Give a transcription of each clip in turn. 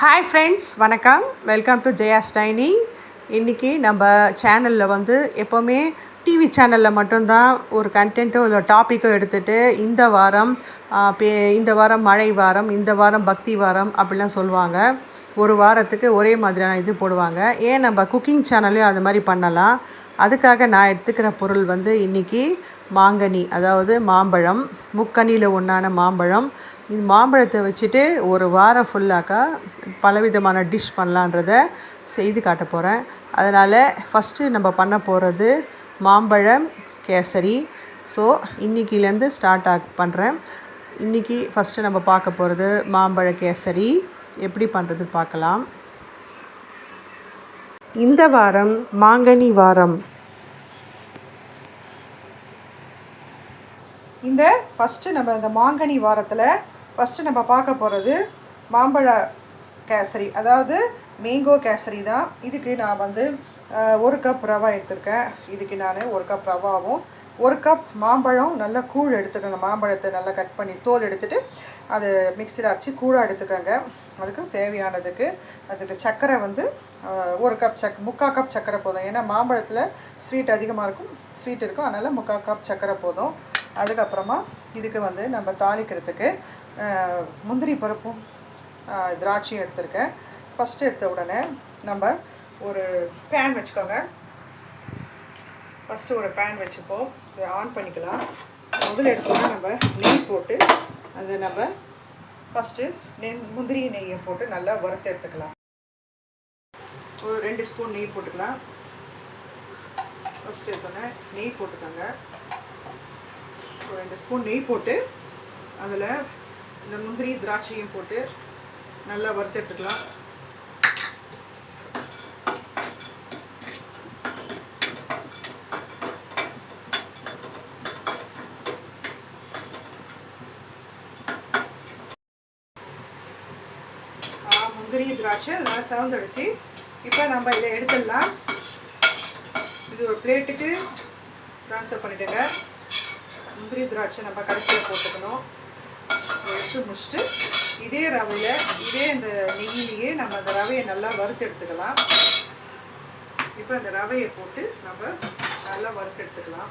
Hi friends வணக்கம். Welcome to Jaya's dining இன்றைக்கி நம்ம சேனலில் வந்து எப்போவுமே டிவி சேனலில் மட்டும்தான் ஒரு கண்டென்ட்டோ இல்லை டாப்பிக்கோ எடுத்துகிட்டு இந்த வாரம் பே இந்த வாரம் மழை வாரம் இந்த வாரம் பக்தி வாரம் அப்படிலாம் சொல்லுவாங்க. ஒரு வாரத்துக்கு ஒரே மாதிரியான இது போடுவாங்க. ஏன் நம்ம குக்கிங் சேனல்லையும் அது மாதிரி பண்ணலாம்? அதுக்காக நான் எடுத்துக்கிற பொருள் வந்து இன்றைக்கி மாங்கனி அதாவது மாம்பழம் முக்கனியில் ஒன்றான மாம்பழம். இது மாம்பழத்தை வச்சுட்டு ஒரு வாரம் ஃபுல்லாக்கா பலவிதமான டிஷ் பண்ணலான்றத செய்து காட்ட போகிறேன் அதனால் ஃபஸ்ட்டு நம்ம பண்ண போகிறது மாம்பழம் கேசரி. ஸோ இன்றைக்கிலேருந்து ஸ்டார்ட் ஆக் பண்ணுறேன் இன்றைக்கி ஃபஸ்ட்டு நம்ம பார்க்க போகிறது மாம்பழ கேசரி. எப்படி பண்ணுறது பார்க்கலாம். இந்த வாரம் மாங்கனி வாரம் இந்த ஃபஸ்ட்டு நம்ம இந்த மாங்கனி வாரத்தில் ஃபஸ்ட்டு நம்ம பார்க்க போகிறது மாம்பழ கேசரி அதாவது மேங்கோ கேசரி தான். இதுக்கு நான் வந்து ஒரு கப் ரவா எடுத்திருக்கேன். இதுக்கு நான் ஒரு கப் ரவாவும் ஒரு கப் மாம்பழம் நல்லா கூழ் எடுத்துக்கோங்க. மாம்பழத்தை நல்லா கட் பண்ணி தோல் எடுத்துகிட்டு அது மிக்சியில் அரைச்சி கூழாக எடுத்துக்கோங்க. அதுக்கு தேவையானதுக்கு அதுக்கு சர்க்கரை வந்து ஒரு கப் சக் முக்கால் கப் சர்க்கரை போதும். ஏன்னா மாம்பழத்தில் ஸ்வீட் அதிகமாக இருக்கும் ஸ்வீட் இருக்கும். அதனால் முக்கால் கப் சர்க்கரை போதும். அதுக்கப்புறமா இதுக்கு வந்து நம்ம தாளிக்கிறதுக்கு முந்திரி பருப்பும் திராட்சையும் எடுத்திருக்கேன். ஃபஸ்ட்டு எடுத்த உடனே நம்ம ஒரு பேன் வச்சுக்கோங்க. ஃபஸ்ட்டு ஒரு பேன் வச்சுப்போம். இதை ஆன் பண்ணிக்கலாம். முதல்ல எடுத்தோம்னா நம்ம நெய் போட்டு அதை நம்ம ஃபஸ்ட்டு நெய் முந்திரி நெய்யை போட்டு நல்லா வறுத்து எடுத்துக்கலாம். ஒரு ரெண்டு ஸ்பூன் நெய் போட்டுக்கலாம். ஃபஸ்ட்டு எடுத்தோன்னே நெய் போட்டுக்கோங்க. ரெண்டு ஸ்பூன் நெய் போட்டு அதில் இந்த முந்திரி திராட்சையும் போட்டு நல்லா வறுத்துட்டுக்கலாம். முந்திரி திராட்சை நல்லா சவுந்தடிச்சு இப்போ நம்ம இதை எடுத்துடலாம். இது ஒரு பிளேட்டுக்கு ட்ரான்ஸ்ஃபர் பண்ணிவிடுங்க முந்திரி திராட்சை நம்ம கடைசியில் போட்டுக்கணும். வச்சு எடுத்து முடிச்சுட்டு இதே ரவையில் இதே இந்த நெய்யிலேயே நம்ம அந்த ரவையை நல்லா வறுத்து எடுத்துக்கலாம். இப்போ அந்த ரவையை போட்டு நம்ம நல்லா வறுத்து எடுத்துக்கலாம்.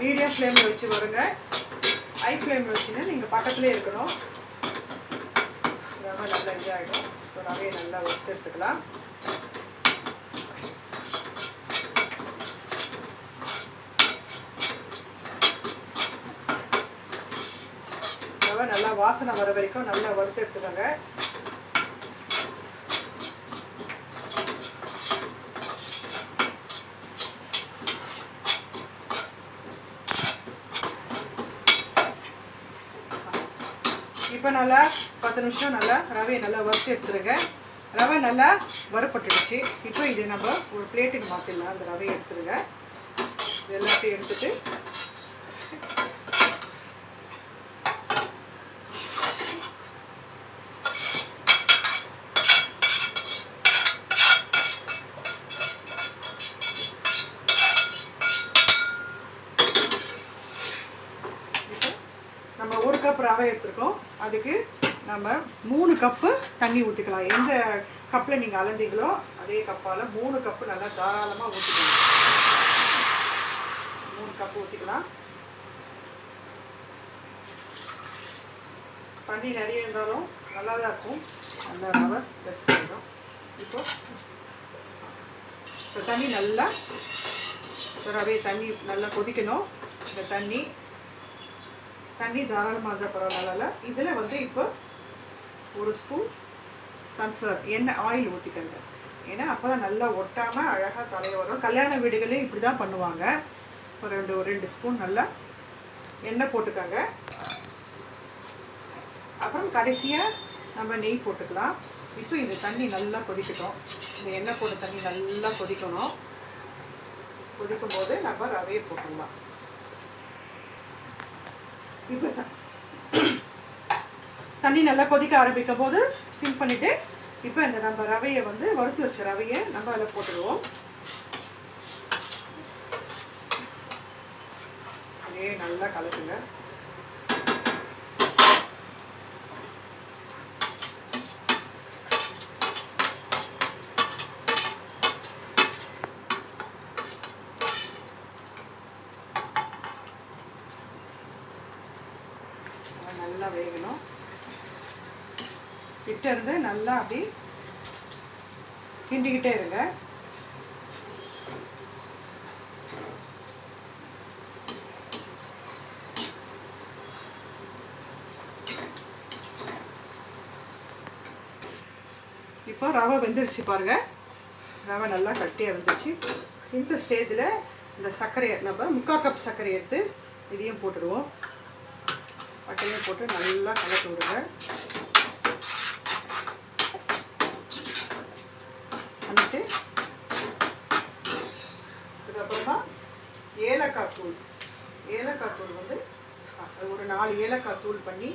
மீடியம் ஃப்ளேமில் வச்சு வருங்க. ஹை ஃப்ளேமில் வச்சுன்னா நீங்கள் பக்கத்துலேயே இருக்கணும். ரவை நல்லா இதாகிடும் ஸோ ரவையை நல்லா வறுத்து எடுத்துக்கலாம் ரவை நல்லா வாசனை வர வரைக்கும் நல்லா வறுத்து எடுத்துக்கோங்க. இப்போ நல்லா பத்து நிமிஷம் நல்லா ரவையை நல்லா வறுத்து எடுத்துருங்க. ரவை நல்லா வறுப்பட்டுடுச்சு இப்போ இது நம்ம ஒரு பிளேட்டுக்கு மாற்றிடலாம் அந்த ரவையை எடுத்துருங்க. எல்லாத்தையும் எடுத்துட்டு நம்ம ஒரு கப் ரவை எடுத்திருக்கோம். அதுக்கு நம்ம மூணு கப்பு தண்ணி ஊற்றிக்கலாம் எந்த கப்பில் நீங்கள் அலந்தீங்களோ அதே கப்பால் மூணு கப்பு நல்லா தாராளமாக ஊற்றிக்கலாம் மூணு கப்பு ஊற்றிக்கலாம் தண்ணி நிறைய இருந்தாலும் நல்லா தான் இருக்கும். அந்த ரவை பெருசாகிடும் இப்போ இப்போ தண்ணி நல்லா ரவையை தண்ணி நல்லா கொதிக்கணும். இந்த தண்ணி தண்ணி தாராளமாக இருந்தால் பரவாயில்ல. இதில் வந்து இப்போ ஒரு ஸ்பூன் சன்ஃப்ளவர் எண்ணெய் ஆயில் ஊற்றிக்கங்க ஏன்னா அப்போ தான் நல்லா ஒட்டாமல் அழகாக தலைய வரும். கல்யாண வீடுகளையும் இப்படி தான் பண்ணுவாங்க. ஒரு ரெண்டு ஒரு ரெண்டு ஸ்பூன் நல்லா எண்ணெய் போட்டுக்கோங்க. அப்புறம் கடைசியாக நம்ம நெய் போட்டுக்கலாம். இப்போ இந்த தண்ணி நல்லா கொதிக்கட்டும். இந்த எண்ணெய் போட்ட தண்ணி நல்லா கொதிக்கணும். கொதிக்கும் போது நம்ம ரவையை போட்டுடலாம். இப்போ தண்ணி நல்லா கொதிக்க ஆரம்பிக்கும் போது சிம் பண்ணிவிட்டு இப்போ இந்த நம்ம ரவையை வந்து வறுத்து வச்ச ரவையை நம்ம அதில் போட்டுடுவோம் அதே நல்லா கலக்குங்க அது நல்லா வேகணும் இருந்து நல்லா அப்படி கிண்டிக்கிட்டே இருங்க. இப்போ ரவை வெந்துருச்சு பாருங்க. ரவை நல்லா கட்டியாக வெந்துருச்சு. இந்த ஸ்டேஜில் இந்த சர்க்கரையை நம்ம முக்கால் கப் சர்க்கரை எடுத்து இதையும் போட்டுடுவோம். பட்டையும் போட்டு நல்லா கலக்கி விடுங்க. பண்ணிட்டு அதுக்கப்புறமா ஏலக்காய் தூள். ஏலக்காய் தூள் வந்து ஒரு நாலு ஏலக்காய் தூள் பண்ணி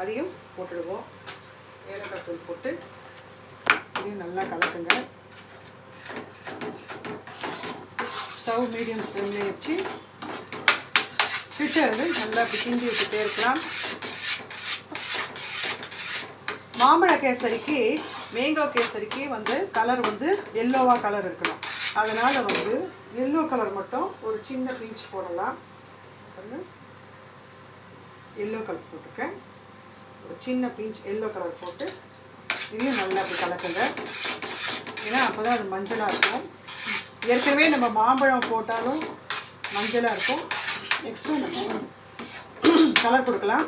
அதையும் போட்டுடுவோம். ஏலக்காய் தூள் போட்டு இதையும் நல்லா கலக்குங்க. ஸ்டவ் மீடியம் ஸ்டவ்லேயே வச்சு கிட்ட நல்லா பிசிஞ்சு விட்டுட்டே இருக்கலாம். மாம்பழ கேசரிக்கு மேங்கோ கேசரிக்கு வந்து கலர் வந்து எல்லோவாக கலர் இருக்கணும். அதனால் வந்து எல்லோ கலர் மட்டும் ஒரு சின்ன பீச் போடலாம். எல்லோ கலர் போட்டிருக்கேன். ஒரு சின்ன பீச் எல்லோ கலர் போட்டு இதையும் நல்லா அப்படி கலக்குங்க. ஏன்னா அப்போ தான் அது மஞ்சளாக இருக்கும். ஏற்கனவே நம்ம மாம்பழம் போட்டாலும் மஞ்சளாக இருக்கும். நெக்ஸ்ட்டு நம்ம கலர் கொடுக்கலாம்.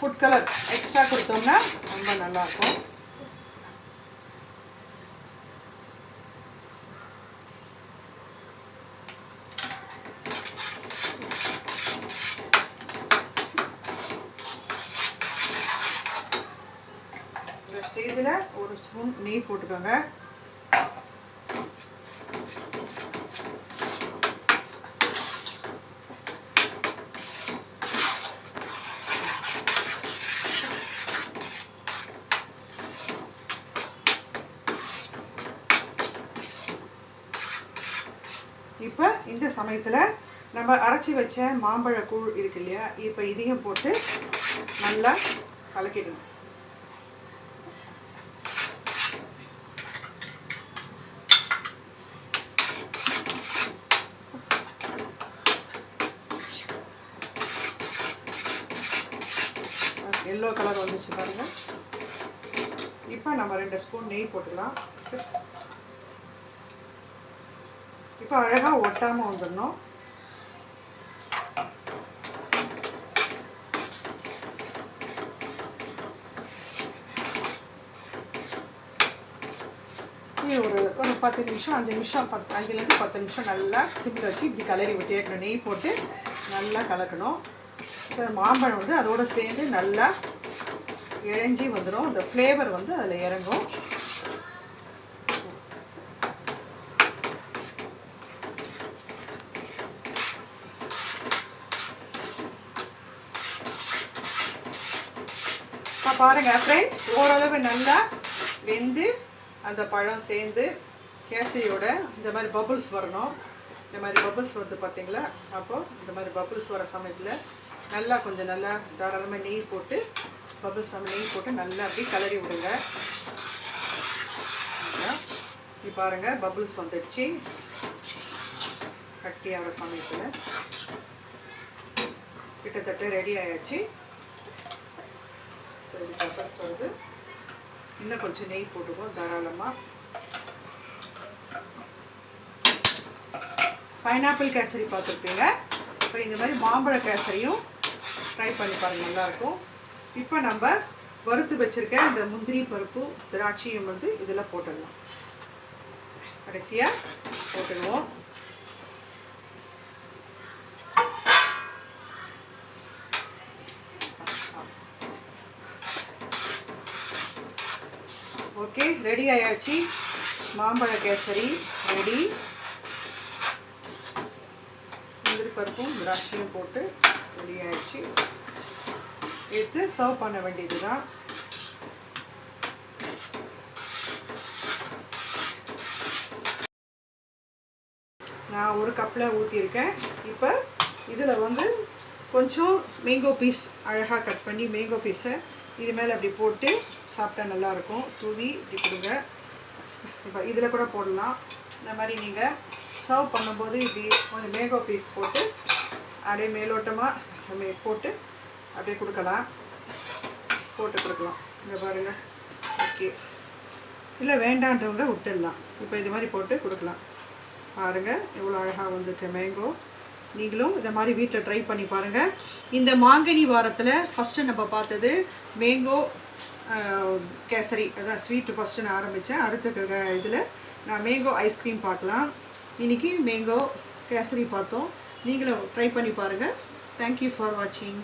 ஃபுட் கலர் எக்ஸ்ட்ரா கொடுத்தோம்னா ரொம்ப நல்லாயிருக்கும். இந்த ஸ்டேஜில் ஒரு ஸ்பூன் நெய் போட்டுக்கோங்க. இப்போ இந்த சமயத்தில் நம்ம அரைச்சி வச்ச மாம்பழ கூழ் இருக்கு இல்லையா இப்போ இதையும் போட்டு நல்லா கலக்கிடணும். எல்லோ கலர் வந்துச்சு பாருங்க. இப்போ நம்ம ரெண்டு ஸ்பூன் நெய் போட்டுக்கலாம். இப்போ அழகாக ஒட்டாமல் வந்துடணும். இது ஒரு ஒரு பத்து நிமிஷம் அஞ்சு நிமிஷம் பத்து அஞ்சுலேருந்து பத்து நிமிஷம் நல்லா சிம்மில் வச்சு இப்படி கலரி விட்டு ஏற்கனவே நெய் போட்டு நல்லா கலக்கணும். இப்போ மாம்பழம் வந்து அதோடு சேர்ந்து நல்லா இழைஞ்சி வந்துடும். இந்த ஃப்ளேவர் வந்து அதில் இறங்கும். பாருங்கள் ஃப்ரெண்ட்ஸ் ஓரளவு நல்லா வெந்து அந்த பழம் சேர்ந்து கேசரியோட இந்த மாதிரி பபுள்ஸ் வரணும். இந்த மாதிரி பபுள்ஸ் வருது பார்த்தீங்களா அப்போது இந்த மாதிரி பபுள்ஸ் வர சமயத்தில் நல்லா கொஞ்சம் நல்லா தாராளமாக நெய் போட்டு பபுள்ஸ் நம்ம நெய் போட்டு நல்லா அப்படி கலரி விடுங்க. இப்போ பாருங்கள் பபுள்ஸ் வந்துடுச்சு. கட்டி ஆகிற சமயத்தில் கிட்டத்தட்ட ரெடி ஆயாச்சு. ரெண்டு பெப்பர்ஸ் வருது இன்னும் கொஞ்சம் நெய் போட்டுக்குவோம் தாராளமாக பைனாப்பிள் கேசரி பார்த்துருப்பீங்க. இப்போ இந்த மாதிரி மாம்பழ கேசரியும் ட்ரை பண்ணி பாருங்கள் நல்லாயிருக்கும். இப்போ நம்ம வறுத்து வச்சுருக்க இந்த முந்திரி பருப்பு திராட்சையும் வந்து இதில் போட்டுடலாம். கடைசியாக போட்டுடுவோம். ஓகே ரெடி ஆயாச்சு. மாம்பழ கேசரி ரெடி. முந்திரி பருப்பும் திராட்சையும் போட்டு ரெடி ஆயிடுச்சு எடுத்து சர்வ் பண்ண வேண்டியது தான் நான் ஒரு கப்பில் ஊற்றியிருக்கேன் இப்போ இதில் வந்து கொஞ்சம் மேங்கோ பீஸ் அழகாக கட் பண்ணி மேங்கோ பீஸை இது மேலே அப்படி போட்டு சாப்பிட்டா நல்லாயிருக்கும். தூவி இப்படி கொடுங்க. இப்போ இதில் கூட போடலாம். இந்த மாதிரி நீங்கள் சர்வ் பண்ணும்போது இப்படி கொஞ்சம் மேகோ பீஸ் போட்டு அப்படியே மேலோட்டமாக போட்டு அப்படியே கொடுக்கலாம். போட்டு கொடுக்கலாம். இங்கே பாருங்கள் ஓகே. இல்லை வேண்டான்றவங்க விட்டுடலாம். இப்போ இது மாதிரி போட்டு கொடுக்கலாம். பாருங்கள் எவ்வளோ அழகாக வந்திருக்கு மேங்கோ நீங்களும் இந்த மாதிரி வீட்டில் ட்ரை பண்ணி பாருங்கள் இந்த மாங்கனி வாரத்தில் ஃபஸ்ட்டு நம்ம பார்த்தது மேங்கோ கேசரி அதான் ஸ்வீட்டு ஃபஸ்ட்டு நான் ஆரம்பித்தேன் அடுத்த இதில் நான் மேங்கோ ஐஸ்கிரீம் பார்க்கலாம். இன்றைக்கி மேங்கோ கேசரி பார்த்தோம். நீங்களும் ட்ரை பண்ணி பாருங்கள் தேங்க்யூ ஃபார் வாட்சிங்